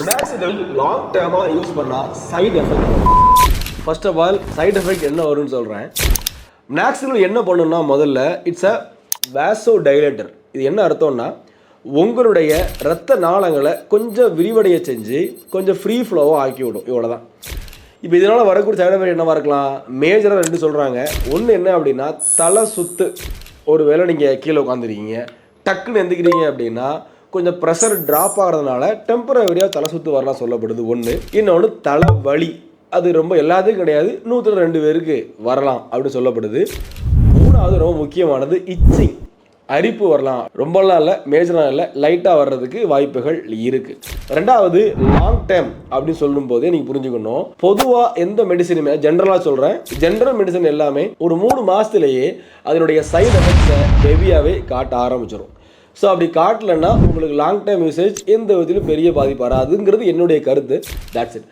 Minoxidil long டேர்மாக use பண்ணால் side effect first of all side effect என்ன வரும்னு சொல்கிறேன் மேக்ஸிமம் என்ன பண்ணுன்னா முதல்ல இட்ஸ் அ வேசோ டைலேட்டர் இது என்ன அர்த்தம்னா உங்களுடைய ரத்த நாளங்களை கொஞ்சம் விரிவடைய செஞ்சு கொஞ்சம் ஃப்ரீ ஃப்ளோவாக ஆக்கி விடும் இவ்வளோ தான் இப்போ இதனால் வரக்கூடிய சைடு எஃபெக்ட் என்னவாக இருக்கலாம்? மேஜராக ரெண்டு சொல்கிறாங்க ஒன்று என்ன அப்படின்னா தலை சுத்து. ஒரு வேளை நீங்கள் கீழே உட்காந்துருக்கீங்க டக்குன்னு எந்திக்கிறீங்க அப்படின்னா கொஞ்சம் ப்ரெஷர் ட்ராப் ஆகிறதுனால டெம்பரவரியாக தலை சுற்று வரலாம் சொல்லப்படுது ஒன்று இன்னொன்று தலை வலி அது ரொம்ப எல்லாத்துக்கும் கிடையாது. நூற்றில் ரெண்டு பேருக்கு வரலாம் அப்படின்னு சொல்லப்படுது. மூணாவது ரொம்ப முக்கியமானது இச்சிங் அரிப்பு வரலாம். ரொம்பலாம் இல்லை மேஜராக இல்லை லைட்டாக வர்றதுக்கு வாய்ப்புகள் இருக்குது ரெண்டாவது லாங் டைம் அப்படின்னு சொல்லும் போதே நீங்கள் புரிஞ்சுக்கணும். பொதுவாக எந்த மெடிசனுமே ஜென்ரலாக சொல்கிறேன் ஜென்ரல் மெடிசன் எல்லாமே ஒரு மூணு மாதத்துலேயே அதனுடைய சைடு எஃபெக்ட்ஸை ஹெவியாகவே காட்ட ஆரம்பிச்சிடும் ஸோ அப்படி காட்டலைன்னா உங்களுக்கு லாங் டைம் யூசேஜ் எந்த விதத்திலும் பெரிய பாதிப்பு வராதுங்கிறது என்னுடைய கருத்து. That's it